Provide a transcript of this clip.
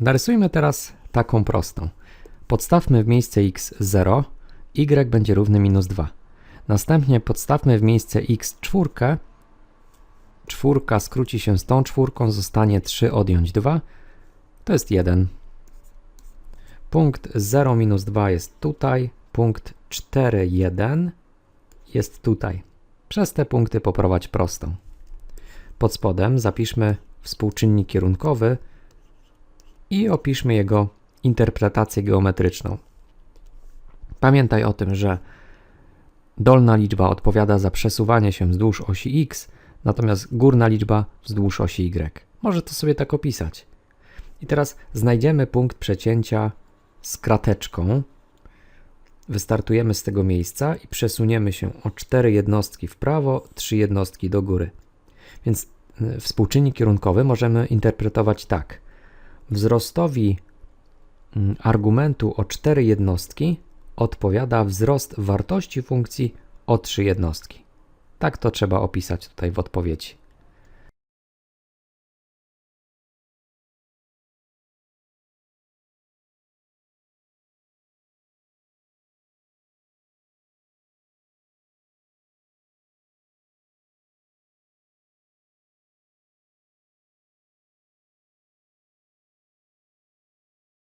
Narysujmy teraz taką prostą. Podstawmy w miejsce x 0, y będzie równy minus 2. Następnie podstawmy w miejsce x czwórkę, czwórka skróci się z tą czwórką, zostanie 3 odjąć 2, to jest 1. Punkt 0 minus 2 jest tutaj, punkt 4, 1 jest tutaj. Przez te punkty poprowadź prostą. Pod spodem zapiszmy współczynnik kierunkowy i opiszmy jego interpretację geometryczną. Pamiętaj o tym, że dolna liczba odpowiada za przesuwanie się wzdłuż osi x, natomiast górna liczba wzdłuż osi y. Może to sobie tak opisać. I teraz znajdziemy punkt przecięcia z krateczką. Wystartujemy z tego miejsca i przesuniemy się o 4 jednostki w prawo, 3 jednostki do góry. Więc y, współczynnik kierunkowy możemy interpretować tak. Wzrostowi mm, argumentu o 4 jednostki odpowiada wzrost wartości funkcji o 3 jednostki. Tak to trzeba opisać tutaj w odpowiedzi.